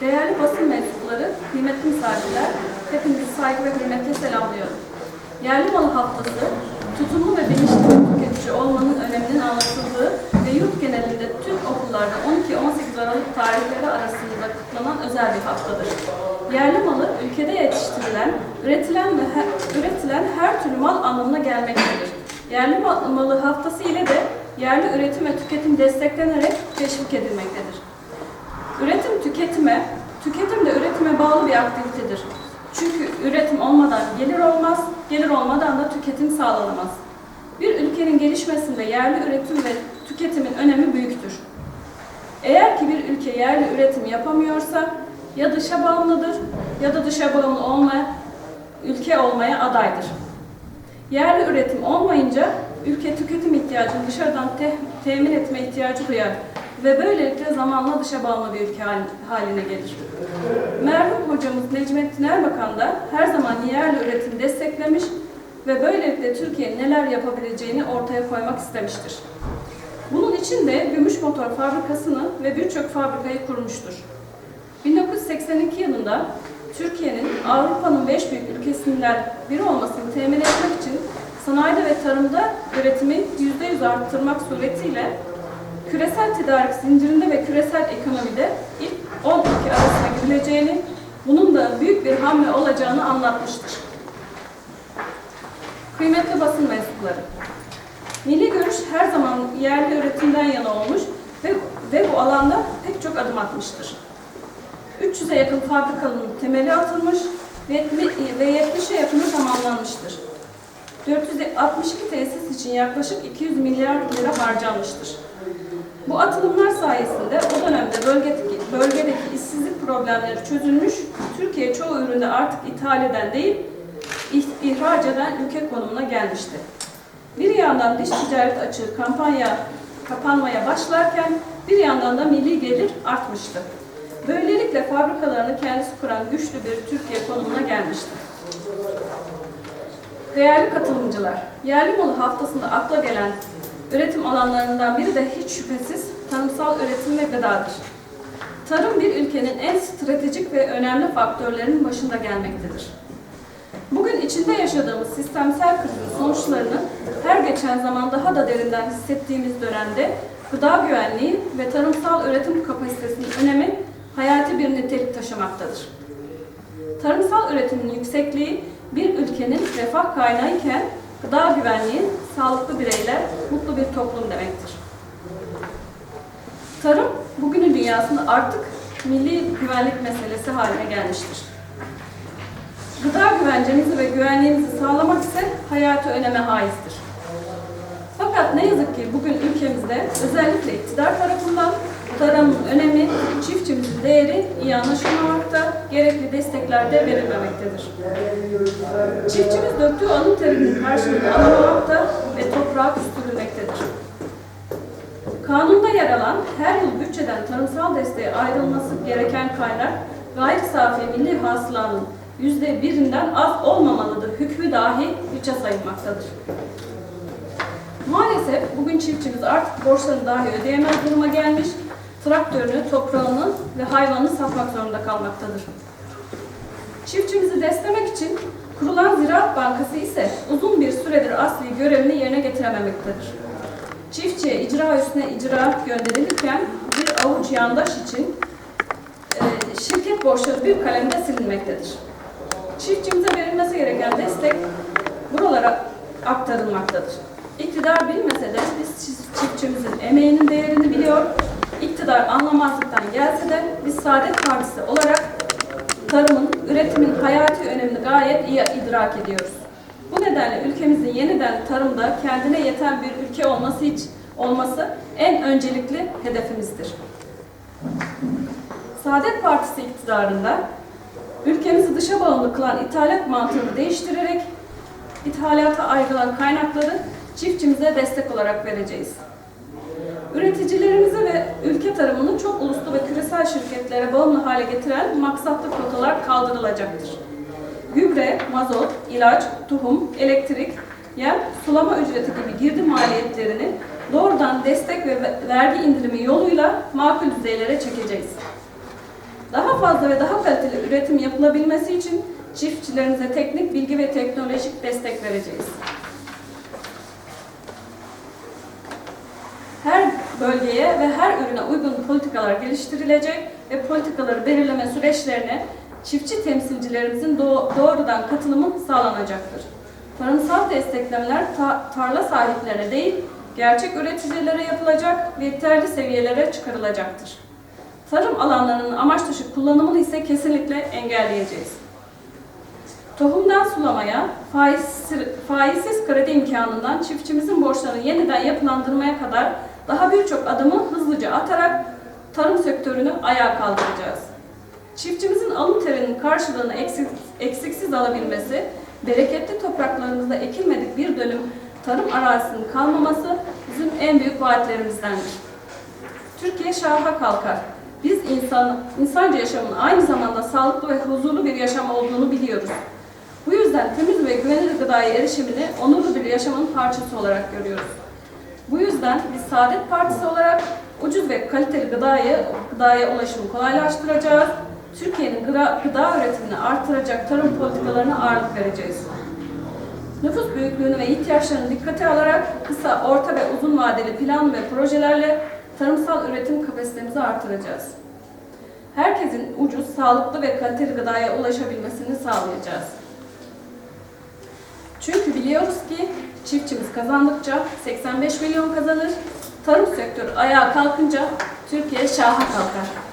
Değerli basın mensupları, kıymetli misafirler, hepinizi saygı ve hürmetle selamlıyorum. Yerli malı haftası, tutumlu ve bilinçli tüketici olmanın öneminin anlatıldığı ve yurt genelinde tüm okullarda 12-18 Aralık tarihleri arasında kutlanan özel bir haftadır. Yerli malı ülkede yetiştirilen, üretilen ve her, üretilen her türlü mal anlamına gelmektedir. Yerli ma- malı haftası ile de yerli üretim ve tüketim desteklenerek teşvik edilmektedir. Üretim tüketime, tüketim de üretime bağlı bir aktivitedir. Çünkü üretim olmadan gelir olmaz, gelir olmadan da tüketim sağlanamaz. Bir ülkenin gelişmesinde yerli üretim ve tüketimin önemi büyüktür. Eğer ki bir ülke yerli üretim yapamıyorsa ya dışa bağımlıdır ya da dışa bağımlı olmaya, ülke olmaya adaydır. Yerli üretim olmayınca ülke tüketim ihtiyacını dışarıdan te- temin etme ihtiyacı duyar ve böylelikle zamanla dışa bağımlı bir ülke hal- haline gelir. Merhum hocamız Necmettin Erbakan da her zaman yerli üretimi desteklemiş ve böylelikle Türkiye'nin neler yapabileceğini ortaya koymak istemiştir. Bunun için de Gümüş Motor Fabrikası'nı ve birçok fabrikayı kurmuştur. 1982 yılında Türkiye'nin Avrupa'nın beş büyük ülkesinden biri olmasını temin etmek için sanayide ve tarımda üretimi %100 arttırmak suretiyle küresel tedarik zincirinde ve küresel ekonomide ilk 10 ülke arasına girileceğini, bunun da büyük bir hamle olacağını anlatmıştır. Kıymetli basın mensupları, Milli Görüş her zaman yerli üretimden yana olmuş ve, ve bu alanda pek çok adım atmıştır. 300'e yakın fabrikanın temeli atılmış ve ve 70'e yakını tamamlanmıştır. 462 tesis için yaklaşık 200 milyar lira harcanmıştır. Bu atılımlar sayesinde o dönemde bölgedeki, bölgedeki işsizlik problemleri çözülmüş, Türkiye çoğu üründe artık ithal eden değil, ih- ihraç eden ülke konumuna gelmişti. Bir yandan dış ticaret açığı kampanya kapanmaya başlarken bir yandan da milli gelir artmıştı. Böylelikle fabrikalarını kendisi kuran güçlü bir Türkiye konumuna gelmişti. Değerli katılımcılar, yerli malı haftasında akla gelen üretim alanlarından biri de hiç şüphesiz tarımsal üretim ve gıdadır. Tarım bir ülkenin en stratejik ve önemli faktörlerinin başında gelmektedir. Bugün içinde yaşadığımız sistemsel krizin sonuçlarını her geçen zaman daha da derinden hissettiğimiz dönemde gıda güvenliği ve tarımsal üretim kapasitesinin önemi hayati bir nitelik taşımaktadır. Tarımsal üretimin yüksekliği bir ülkenin refah kaynağı gıda güvenliği sağlıklı bireyler, mutlu bir toplum demektir. Tarım bugünün dünyasında artık milli güvenlik meselesi haline gelmiştir. Gıda güvencemizi ve güvenliğimizi sağlamak ise hayatı öneme haizdir. Fakat ne yazık ki bugün ülkemizde özellikle iktidar tarafından tarımın önemi, çiftçimizin değeri iyi anlaşılmamakta, gerekli destekler de verilmemektedir. Çiftçimiz döktüğü alın terinin karşılığını alamamakta ve toprağa küstürülmektedir. Kanunda yer alan her yıl bütçeden tarımsal desteğe ayrılması gereken kaynak gayri safi milli hasılanın yüzde birinden az olmamalıdır hükmü dahi bütçe sayılmaktadır. Maalesef bugün çiftçimiz artık borçlarını dahi ödeyemez duruma gelmiş, traktörünü, toprağını ve hayvanını satmak zorunda kalmaktadır. Çiftçimizi desteklemek için kurulan Ziraat Bankası ise uzun bir süredir asli görevini yerine getirememektedir. Çiftçiye icra üstüne icra gönderilirken bir avuç yandaş için e, şirket borçları bir kalemde silinmektedir. Çiftçimize verilmesi gereken destek buralara aktarılmaktadır. İktidar bilmese de biz çift- çiftçimizin emeğinin değerini biliyor, iktidar anlamazlıktan gelse de biz Saadet Partisi olarak tarımın, üretimin hayati önemini gayet iyi idrak ediyoruz. Bu nedenle ülkemizin yeniden tarımda kendine yeten bir ülke olması için olması en öncelikli hedefimizdir. Saadet Partisi iktidarında ülkemizi dışa bağımlı kılan ithalat mantığını değiştirerek ithalata ayrılan kaynakları çiftçimize destek olarak vereceğiz. Üreticilerimizi ve ülke tarımını çok uluslu ve küresel şirketlere bağımlı hale getiren maksatlı kotalar kaldırılacaktır. Gübre, mazot, ilaç, tohum, elektrik, yem, sulama ücreti gibi girdi maliyetlerini doğrudan destek ve vergi indirimi yoluyla makul düzeylere çekeceğiz. Daha fazla ve daha kaliteli üretim yapılabilmesi için çiftçilerimize teknik bilgi ve teknolojik destek vereceğiz. Her bölgeye ve her ürüne uygun politikalar geliştirilecek ve politikaları belirleme süreçlerine çiftçi temsilcilerimizin doğ- doğrudan katılımı sağlanacaktır. Tarımsal desteklemeler ta- tarla sahiplerine değil, gerçek üreticilere yapılacak ve yeterli seviyelere çıkarılacaktır. Tarım alanlarının amaç dışı kullanımını ise kesinlikle engelleyeceğiz. Tohumdan sulamaya, faizsiz, faizsiz kredi imkanından çiftçimizin borçlarını yeniden yapılandırmaya kadar daha birçok adımı hızlıca atarak tarım sektörünü ayağa kaldıracağız. Çiftçimizin alın terinin karşılığını eksik, eksiksiz alabilmesi, bereketli topraklarımızda ekilmedik bir dönüm tarım arazisinin kalmaması bizim en büyük vaatlerimizdendir. Türkiye şaha kalkar. Biz insan, insanca yaşamın aynı zamanda sağlıklı ve huzurlu bir yaşam olduğunu biliyoruz. Bu yüzden temiz ve güvenilir gıdaya erişimini onurlu bir yaşamın parçası olarak görüyoruz. Bu yüzden biz Saadet Partisi olarak ucuz ve kaliteli gıdayı, gıdaya ulaşımı kolaylaştıracağız. Türkiye'nin gıda, gıda üretimini artıracak tarım politikalarına ağırlık vereceğiz. Nüfus büyüklüğünü ve ihtiyaçlarını dikkate alarak kısa, orta ve uzun vadeli plan ve projelerle tarımsal üretim kapasitemizi artıracağız. Herkesin ucuz, sağlıklı ve kaliteli gıdaya ulaşabilmesini sağlayacağız. Çünkü biliyoruz ki çiftçimiz kazandıkça 85 milyon kazanır, tarım sektörü ayağa kalkınca Türkiye şaha kalkar.